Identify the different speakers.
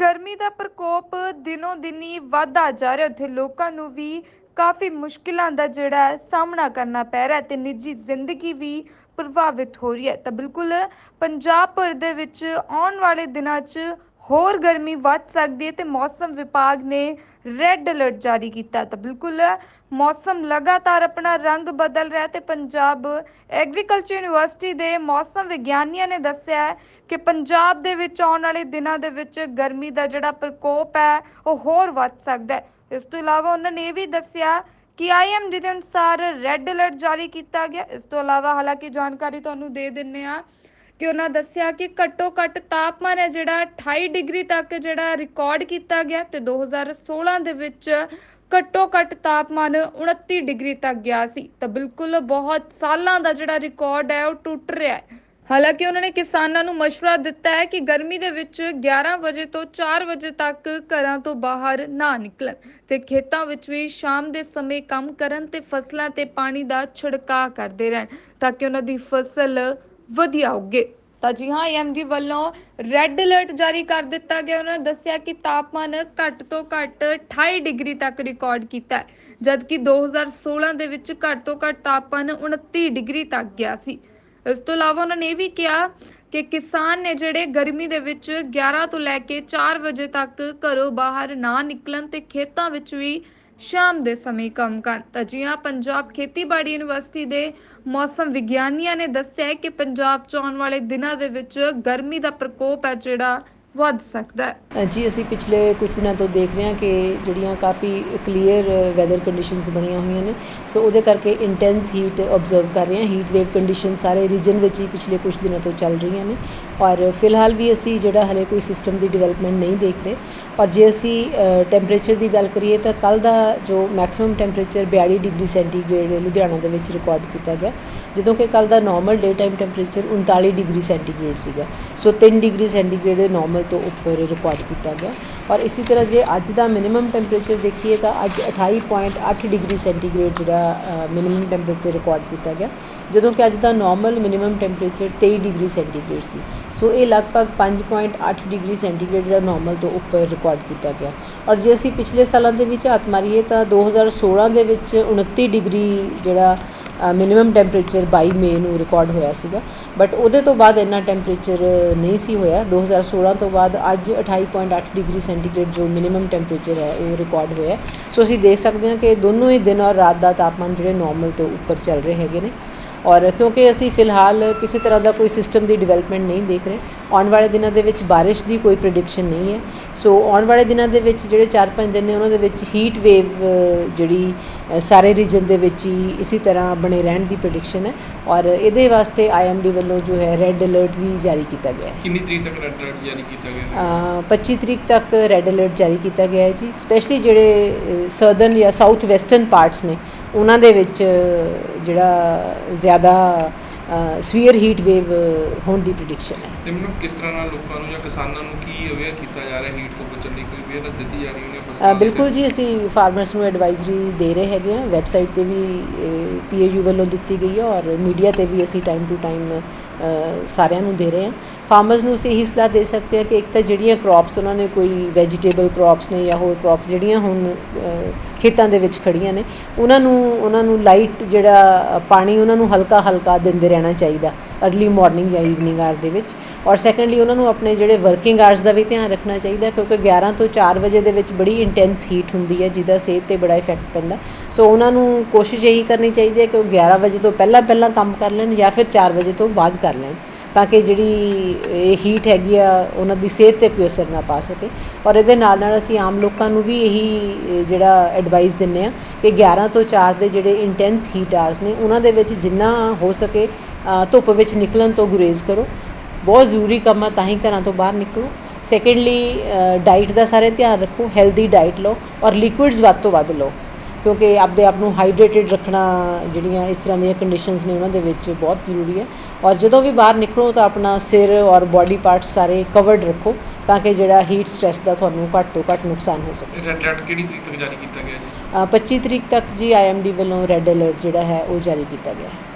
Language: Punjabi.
Speaker 1: ਗਰਮੀ ਦਾ ਪ੍ਰਕੋਪ ਦਿਨੋ ਦਿਨੀ ਵਧਦਾ ਜਾ ਰਿਹਾ। ਉੱਥੇ ਲੋਕਾਂ ਨੂੰ ਵੀ ਕਾਫੀ ਮੁਸ਼ਕਿਲਾਂ ਦਾ ਜਿਹੜਾ ਹੈ ਸਾਹਮਣਾ ਕਰਨਾ ਪੈ ਰਿਹਾ ਹੈ ਤੇ ਨਿੱਜੀ ਜ਼ਿੰਦਗੀ ਵੀ ਪ੍ਰਭਾਵਿਤ ਹੋ ਰਹੀ ਹੈ। ਤਾਂ ਬਿਲਕੁਲ ਪੰਜਾਬ ਭਰ ਦੇ ਵਿੱਚ ਆਉਣ ਵਾਲੇ ਦਿਨਾਂ 'ਚ ਹੋਰ ਗਰਮੀ ਵੱਧ ਸਕਦੀ ਹੈ ਤੇ ਮੌਸਮ ਵਿਭਾਗ ਨੇ ਰੈੱਡ ਅਲਰਟ ਜਾਰੀ ਕੀਤਾ ਤਾਂ ਬਿਲਕੁਲ ਮੌਸਮ ਲਗਾਤਾਰ ਆਪਣਾ ਰੰਗ ਬਦਲ ਰਿਹਾ ਹੈ ਤੇ ਪੰਜਾਬ ਐਗਰੀਕਲਚਰ ਯੂਨੀਵਰਸਿਟੀ ਦੇ ਮੌਸਮ ਵਿਗਿਆਨੀਆਂ ਨੇ ਦੱਸਿਆ ਹੈ ਕਿ ਪੰਜਾਬ ਦੇ ਵਿੱਚ ਆਉਣ ਵਾਲੇ ਦਿਨਾਂ ਦੇ ਵਿੱਚ ਗਰਮੀ ਦਾ ਜਿਹੜਾ ਪ੍ਰਕੋਪ ਹੈ, ਉਹ ਹੋਰ ਵੱਧ ਸਕਦਾ ਹੈ। ਇਸ ਤੋਂ ਇਲਾਵਾ ਉਹਨਾਂ ਨੇ ਇਹ ਵੀ ਦੱਸਿਆ ਕਿ ਆਈਐਮਡੀ ਦੇ ਅਨੁਸਾਰ ਰੈੱਡ ਅਲਰਟ ਜਾਰੀ ਕੀਤਾ ਗਿਆ। ਇਸ ਤੋਂ ਇਲਾਵਾ ਹਾਲਾਂਕਿ ਜਾਣਕਾਰੀ ਤੁਹਾਨੂੰ ਦੇ ਦਿੰਨੇ ਆ ਕਿ ਉਹਨਾਂ ਦੱਸਿਆ ਕਿ ਘੱਟੋ ਘੱਟ ਤਾਪਮਾਨ ਹੈ ਜਿਹੜਾ 28 ਡਿਗਰੀ ਤੱਕ ਜਿਹੜਾ ਰਿਕਾਰਡ ਕੀਤਾ ਗਿਆ ਤੇ 2016 ਦੇ ਵਿੱਚ ਘੱਟੋ ਘੱਟ ਤਾਪਮਾਨ 29 ਡਿਗਰੀ ਤੱਕ ਗਿਆ ਸੀ। ਤਾਂ ਬਿਲਕੁਲ ਬਹੁਤ ਸਾਲਾਂ ਦਾ ਜਿਹੜਾ ਰਿਕਾਰਡ ਹੈ ਉਹ ਟੁੱਟ ਰਿਹਾ ਹੈ। ਹਾਲਾਂਕਿ ਉਹਨਾਂ ਨੇ ਕਿਸਾਨਾਂ ਨੂੰ ਮਸ਼ਵਰਾ ਦਿੱਤਾ ਹੈ ਕਿ ਗਰਮੀ ਦੇ ਵਿੱਚ 11 ਵਜੇ ਤੋਂ 4 ਵਜੇ ਤੱਕ ਘਰਾਂ ਤੋਂ ਬਾਹਰ ਨਾ ਨਿਕਲਣ ਤੇ ਖੇਤਾਂ ਵਿੱਚ ਵੀ ਸ਼ਾਮ ਦੇ ਸਮੇਂ ਕੰਮ ਕਰਨ ਤੇ ਫਸਲਾਂ ਤੇ ਪਾਣੀ ਦਾ ਛਿੜਕਾਅ ਕਰਦੇ ਰਹਿਣ ਤਾਂ ਕਿ ਉਹਨਾਂ ਦੀ ਫਸਲ ਵਧੀਆ ਉੱਗੇ ਤਾਂ ਜੀ ਹਾਂ ਐਮਡੀ ਵੱਲੋਂ ਰੈੱਡ ਅਲਰਟ ਜਾਰੀ ਕਰ ਦਿੱਤਾ ਗਿਆ। ਉਹਨਾਂ ਨੇ ਦੱਸਿਆ ਕਿ ਤਾਪਮਾਨ ਘੱਟ ਤੋਂ ਘੱਟ 28 ਡਿਗਰੀ ਤੱਕ ਰਿਕਾਰਡ ਕੀਤਾ ਜਦਕਿ 2016 ਦੇ ਵਿੱਚ ਘੱਟ ਤੋਂ ਘੱਟ ਤਾਪਮਾਨ 29 ਡਿਗਰੀ ਤੱਕ ਗਿਆ ਸੀ। ਇਸ ਤੋਂ ਇਲਾਵਾ ਉਹਨਾਂ ਨੇ ਇਹ ਵੀ ਕਿਹਾ ਕਿ ਕਿਸਾਨ ਨੇ ਜਿਹੜੇ ਗਰਮੀ ਦੇ ਵਿੱਚ 11 ਤੋਂ ਲੈ ਕੇ 4 ਵਜੇ ਤੱਕ ਘਰੋਂ ਬਾਹਰ ਨਾ ਨਿਕਲਣ ਤੇ ਖੇਤਾਂ ਵਿੱਚ ਵੀ ਸ਼ਾਮ ਦੇ ਸਮੇਂ ਕੰਮ ਕਰਨ। ਤਾਂ ਜੀ ਪੰਜਾਬ ਖੇਤੀਬਾੜੀ ਯੂਨੀਵਰਸਿਟੀ ਦੇ ਮੌਸਮ ਵਿਗਿਆਨੀਆਂ ਨੇ ਦੱਸਿਆ ਕਿ ਪੰਜਾਬ 'ਚ ਆਉਣ ਵਾਲੇ ਦਿਨਾਂ ਦੇ ਵਿੱਚ ਗਰਮੀ ਦਾ ਪ੍ਰਕੋਪ ਹੈ ਜਿਹੜਾ ਵੱਧ ਸਕਦਾ ਹੈ।
Speaker 2: ਜੀ, ਅਸੀਂ ਪਿਛਲੇ ਕੁਝ ਦਿਨਾਂ ਤੋਂ ਦੇਖ ਰਹੇ ਹਾਂ ਕਿ ਜਿਹੜੀਆਂ ਕਾਫੀ ਕਲੀਅਰ ਵੈਦਰ ਕੰਡੀਸ਼ਨਸ ਬਣੀਆਂ ਹੋਈਆਂ ਨੇ। ਸੋ ਉਹਦੇ ਕਰਕੇ ਇੰਟੈਂਸ ਹੀਟ ਆਬਜ਼ਰਵ ਕਰ ਰਹੇ ਹਾਂ। ਹੀਟ ਵੇਵ ਕੰਡੀਸ਼ਨ ਸਾਰੇ ਰੀਜਨ ਵਿੱਚ ਹੀ ਪਿਛਲੇ ਕੁਝ ਦਿਨਾਂ ਤੋਂ ਚੱਲ ਰਹੀਆਂ ਨੇ। ਔਰ ਫਿਲਹਾਲ ਵੀ ਅਸੀਂ ਜਿਹੜਾ ਹਲੇ ਕੋਈ ਸਿਸਟਮ ਦੀ ਡਿਵੈਲਪਮੈਂਟ ਨਹੀਂ ਦੇਖ ਰਹੇ। ਔਰ ਜੇ ਅਸੀਂ ਟੈਂਪਰੇਚਰ ਦੀ ਗੱਲ ਕਰੀਏ ਤਾਂ ਕੱਲ ਦਾ ਜੋ maximum temperature 42 degree centigrade Ludhiana ਦੇ ਵਿੱਚ ਰਿਕਾਰਡ ਕੀਤਾ ਗਿਆ। ਜਦੋਂ ਕਿ ਕੱਲ ਦਾ normal day time temperature 39 degree centigrade ਸੀਗਾ। ਸੋ 3 ਡਿਗਰੀ ਸੈਂਟੀਗ੍ਰੇਡ ਦੇ ਨਾਰਮਲ ਤੋਂ ਉੱਪਰ ਰਿਕਾਰਡ ਕੀਤਾ ਗਿਆ। ਔਰ ਇਸੇ ਤਰ੍ਹਾਂ ਜੇ ਅੱਜ ਦਾ ਮਿਨੀਮਮ ਟੈਂਪਰੇਚਰ ਦੇਖੀਏ ਤਾਂ ਅੱਜ 28.8 ਡਿਗਰੀ ਸੈਂਟੀਗ੍ਰੇਡ ਜਿਹੜਾ ਮਿਨੀਮਮ ਟੈਂਪਰੇਚਰ ਰਿਕਾਰਡ ਕੀਤਾ ਗਿਆ। ਜਦੋਂ ਕਿ ਅੱਜ ਦਾ normal minimum temperature 23 degree centigrade ਸੀ। ਸੋ ਇਹ ਲਗਭਗ 5.8 ਡਿਗਰੀ ਸੈਂਟੀਗ੍ਰੇਡ ਜਿਹੜਾ ਨਾਰਮਲ ਤੋਂ ਉੱਪਰ ਰਿਕਾਰਡ ਕੀਤਾ ਗਿਆ। ਔਰ ਜੇ ਅਸੀਂ ਪਿਛਲੇ ਸਾਲਾਂ ਦੇ ਵਿੱਚ ਹੱਥ ਮਾਰੀਏ ਤਾਂ 2016 ਦੇ ਵਿੱਚ 29 ਡਿਗਰੀ ਜਿਹੜਾ ਮਿਨੀਮਮ ਟੈਂਪਰੇਚਰ 22 ਮੇ ਨੂੰ ਰਿਕਾਰਡ ਹੋਇਆ ਸੀਗਾ। ਬਟ ਉਹਦੇ ਤੋਂ ਬਾਅਦ ਇੰਨਾ ਟੈਂਪਰੇਚਰ ਨਹੀਂ ਸੀ ਹੋਇਆ। 2016 ਤੋਂ ਬਾਅਦ ਅੱਜ 28.8 ਡਿਗਰੀ ਸੈਂਟੀਗ੍ਰੇਡ ਜੋ ਮਿਨੀਮਮ ਟੈਂਪਰੇਚਰ ਹੈ, ਉਹ ਰਿਕਾਰਡ ਹੋਇਆ। ਸੋ ਅਸੀਂ ਦੇਖ ਸਕਦੇ ਹਾਂ ਕਿ ਦੋਨੋਂ ਹੀ ਦਿਨ ਔਰ ਰਾਤ ਦਾ ਤਾਪਮਾਨ ਜਿਹੜੇ ਨਾਰਮਲ ਤੋਂ ਉੱਪਰ ਚੱਲ ਰਹੇ ਹੈਗੇ ਨੇ। ਔਰ ਕਿਉਂਕਿ ਅਸੀਂ ਫਿਲਹਾਲ ਕਿਸੇ ਤਰ੍ਹਾਂ ਦਾ ਕੋਈ ਸਿਸਟਮ ਦੀ ਡਿਵੈਲਪਮੈਂਟ ਨਹੀਂ ਦੇਖ ਰਹੇ। ਆਉਣ ਵਾਲੇ ਦਿਨਾਂ ਦੇ ਵਿੱਚ ਬਾਰਿਸ਼ ਦੀ ਕੋਈ ਪ੍ਰੈਡਿਕਸ਼ਨ ਨਹੀਂ ਹੈ। ਸੋ ਆਉਣ ਵਾਲੇ ਦਿਨਾਂ ਦੇ ਵਿੱਚ ਜਿਹੜੇ 4-5 ਦਿਨ ਨੇ ਉਹਨਾਂ ਦੇ ਵਿੱਚ ਹੀਟ ਵੇਵ ਜਿਹੜੀ ਸਾਰੇ ਰੀਜਨ ਦੇ ਵਿੱਚ ਹੀ ਇਸੇ ਤਰ੍ਹਾਂ ਬਣੇ ਰਹਿਣ ਦੀ ਪ੍ਰੈਡਿਕਸ਼ਨ ਹੈ। ਔਰ ਇਹਦੇ ਵਾਸਤੇ ਆਈਐਮਡੀ ਵੱਲੋਂ ਜੋ ਹੈ ਰੈੱਡ ਅਲਰਟ ਵੀ ਜਾਰੀ ਕੀਤਾ ਗਿਆ ਹੈ।
Speaker 3: ਕਿੰਨੀ ਤਰੀਕ ਤੱਕ ਰੈੱਡ ਅਲਰਟ ਜਾਰੀ ਕੀਤਾ ਗਿਆ ਹੈ?
Speaker 2: ਅ, 25 ਤਰੀਕ ਤੱਕ ਰੈੱਡ ਅਲਰਟ ਜਾਰੀ ਕੀਤਾ ਗਿਆ ਹੈ ਜੀ। ਸਪੈਸ਼ਲੀ ਜਿਹੜੇ ਸਦਰਨ ਜਾਂ ਸਾਊਥ ਵੈਸਟਰਨ ਪਾਰਟਸ ਨੇ ਉਹਨਾਂ ਦੇ ਵਿੱਚ ਜਿਹੜਾ ਜ਼ਿਆਦਾ ਸਵੀਅਰ ਹੀਟ ਵੇਵ ਹੋਣ ਦੀ ਪ੍ਰੈਡਿਕਸ਼ਨ ਹੈ।
Speaker 3: ਤੇ ਮੈਨੂੰ ਕਿਸ ਤਰ੍ਹਾਂ ਨਾਲ ਲੋਕਾਂ ਨੂੰ ਜਾਂ ਕਿਸਾਨਾਂ ਨੂੰ ਕੀ ਅਵੇਅਰ ਕੀਤਾ ਜਾ ਰਿਹਾ ਹੀਟ ਤੋਂ ਅਵੇਅਰਨੈਸ ਦਿੱਤੀ ਜਾ ਰਹੀ ਹੈ
Speaker 2: ਅ,
Speaker 3: ਫਸਲਾਂ ਦੇ
Speaker 2: ਬਿਲਕੁਲ ਜੀ ਅਸੀਂ ਫਾਰਮਰਸ ਨੂੰ ਐਡਵਾਈਜ਼ਰੀ ਦੇ ਰਹੇ ਹੈਗੇ ਹਾਂ। ਵੈਬਸਾਈਟ ਤੇ ਵੀ ਪੀਏਯੂ ਵੱਲੋਂ ਦਿੱਤੀ ਗਈ ਹੈ ਔਰ ਮੀਡੀਆ ਤੇ ਵੀ ਅਸੀਂ ਟਾਈਮ ਟੂ ਟਾਈਮ ਸਾਰਿਆਂ ਨੂੰ ਦੇ ਰਹੇ ਹਾਂ। ਫਾਰਮਰਸ ਨੂੰ ਅਸੀਂ ਇਹੀ ਸਲਾਹ ਦੇ ਸਕਦੇ ਹਾਂ ਕਿ ਇੱਕ ਤਾਂ ਜਿਹੜੀਆਂ ਕ੍ਰੌਪਸ ਉਹਨਾਂ ਨੇ ਕੋਈ ਵੈਜੀਟੇਬਲ ਕ੍ਰੌਪਸ ਨੇ ਜਾਂ ਹੋਰ ਕ੍ਰੌਪਸ ਜਿਹੜੀਆਂ ਹੁਣ ਖੇਤਾਂ ਦੇ ਵਿੱਚ ਖੜੀਆਂ ਨੇ ਉਹਨਾਂ ਨੂੰ ਉਹਨਾਂ ਨੂੰ ਲਾਈਟ ਜਿਹੜਾ ਪਾਣੀ ਉਹਨਾਂ ਨੂੰ ਹਲਕਾ ਹਲਕਾ ਦਿੰਦੇ ਰਹਿਣਾ ਚਾਹੀਦਾ। ਅਰਲੀ ਮਾਰਨਿੰਗ ਜਾਂ ਈਵਨਿੰਗ ਆਰ ਦੇ ਵਿੱਚ। ਔਰ ਸੈਕੰਡਲੀ ਉਹਨਾਂ ਨੂੰ ਆਪਣੇ ਜਿਹੜੇ ਵਰਕਿੰਗ ਆਵਰਸ ਦਾ ਵੀ ਧਿਆਨ ਰੱਖਣਾ ਚਾਹੀਦਾ, ਕਿਉਂਕਿ 11 ਤੋਂ 4 ਵਜੇ ਦੇ ਵਿੱਚ ਬੜੀ ਇੰਟੈਂਸ ਹੀਟ ਹੁੰਦੀ ਹੈ, ਜਿਹਦਾ ਸਿਹਤ ਤੇ ਬੜਾ ਇਫੈਕਟ ਪੈਂਦਾ। ਸੋ ਉਹਨਾਂ ਨੂੰ ਕੋਸ਼ਿਸ਼ ਇਹੀ ਕਰਨੀ ਚਾਹੀਦੀ ਹੈ ਕਿ ਉਹ 11 ਵਜੇ ਤੋਂ ਪਹਿਲਾਂ ਪਹਿਲਾਂ ਕੰਮ ਕਰ ਲੈਣ ਜਾਂ ਫਿਰ 4 ਵਜੇ ਤੋਂ ਬਾਅਦ ਕਰ ਲੈਣ। ਤਾਂ ਕਿ ਜਿਹੜੀ ਇਹ ਹੀਟ ਹੈਗੀ ਆ, ਉਹਨਾਂ ਦੀ ਸਿਹਤ ਤੇ ਕੋਈ ਅਸਰ ਨਾ ਪਾ ਸਕੇ। ਔਰ ਇਹਦੇ ਨਾਲ ਨਾਲ ਅਸੀਂ ਆਮ ਲੋਕਾਂ ਨੂੰ ਵੀ ਇਹੀ ਜਿਹੜਾ ਐਡਵਾਈਸ ਦਿੰਨੇ ਆ ਕਿ 11 ਤੋਂ 4 ਦੇ ਜਿਹੜੇ ਇੰਟੈਂਸ ਹੀਟ ਆਰਸ ਨੇ, ਉਹਨਾਂ ਦੇ ਵਿੱਚ ਜਿੰਨਾ ਹੋ ਸਕੇ ਧੁੱਪ ਵਿੱਚ ਨਿਕਲਣ ਤੋਂ ਗੁਰੇਜ਼ ਕਰੋ। ਬਹੁਤ ਜ਼ਰੂਰੀ ਕੰਮ ਆ, ਤਾਂ ਹੀ ਘਰਾਂ ਤੋਂ ਬਾਹਰ ਨਿਕਲੋ। ਸੈਕੰਡਲੀ ਡਾਈਟ ਦਾ ਸਾਰੇ ਧਿਆਨ ਰੱਖੋ ਹੈਲਦੀ ਡਾਈਟ ਲਓ ਔਰ ਲਿਕੁਇਡਸ ਵੱਧ ਤੋਂ ਵੱਧ ਲਓ। ਕਿਉਂਕਿ ਆਪਦੇ ਆਪ ਨੂੰ ਹਾਈਡਰੇਟਿਡ ਰੱਖਣਾ ਜਿਹੜੀਆਂ ਇਸ ਤਰ੍ਹਾਂ ਦੀਆਂ ਕੰਡੀਸ਼ਨਸ ਨੇ ਉਹਨਾਂ ਦੇ ਵਿੱਚ ਬਹੁਤ ਜ਼ਰੂਰੀ ਹੈ। ਔਰ ਜਦੋਂ ਵੀ ਬਾਹਰ ਨਿਕਲੋ ਤਾਂ ਆਪਣਾ ਸਿਰ ਔਰ ਬਾਡੀ ਪਾਰਟਸ ਸਾਰੇ ਕਵਰਡ ਰੱਖੋ ਤਾਂ ਕਿ ਜਿਹੜਾ ਹੀਟ ਸਟ੍ਰੈਸ ਦਾ ਤੁਹਾਨੂੰ ਘੱਟ ਤੋਂ ਘੱਟ ਨੁਕਸਾਨ ਹੋ ਸਕੇ।
Speaker 3: ਰੈੱਡ ਅਲਰਟ ਕਿਹੜੀ ਤਰੀਕ ਤੱਕ ਜਾਰੀ ਕੀਤਾ ਗਿਆ ਜੀ?
Speaker 2: ਅ, 25 ਤਰੀਕ ਤੱਕ ਜੀ ਆਈਐਮਡੀ ਵੱਲੋਂ ਰੈੱਡ ਅਲਰਟ ਜਿਹੜਾ ਹੈ ਉਹ ਜਾਰੀ ਕੀਤਾ ਗਿਆ ਹੈ।